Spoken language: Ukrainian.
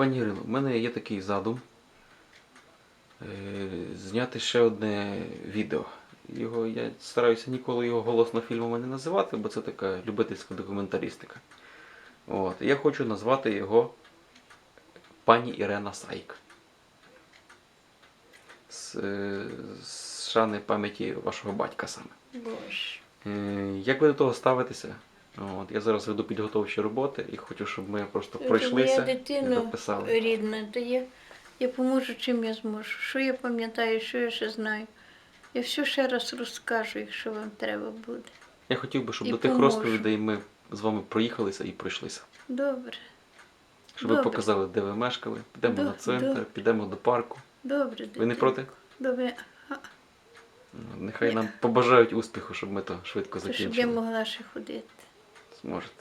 Пані Ірино, в мене є такий задум е, зняти ще одне відео. Його, я стараюся ніколи його голосно фільмами не називати, бо це така любительська документалістика. От. Я хочу назвати його Пані Ірена Сайк. З, е, з шани пам'яті вашого батька саме. Боже. Е, Як ви до того ставитеся? От, я зараз веду підготовчі роботи і хочу, щоб ми просто Моя пройшлися і дитина записали. рідна, то я, я поможу, чим я зможу. Що я пам'ятаю, що я ще знаю. Я все ще раз розкажу, якщо вам треба буде. Я хотів би, щоб І до тих поможу. розповідей ми з вами проїхалися і пройшлися. Добре, Щоб ви Добре. показали, де ви мешкали, підемо До- на центр, до- підемо до парку. добре. Ви не проти? Добре. Ну, Нехай нам побажають успіху, щоб ми то швидко То щоб я закінчили. могла ще ходити сможет.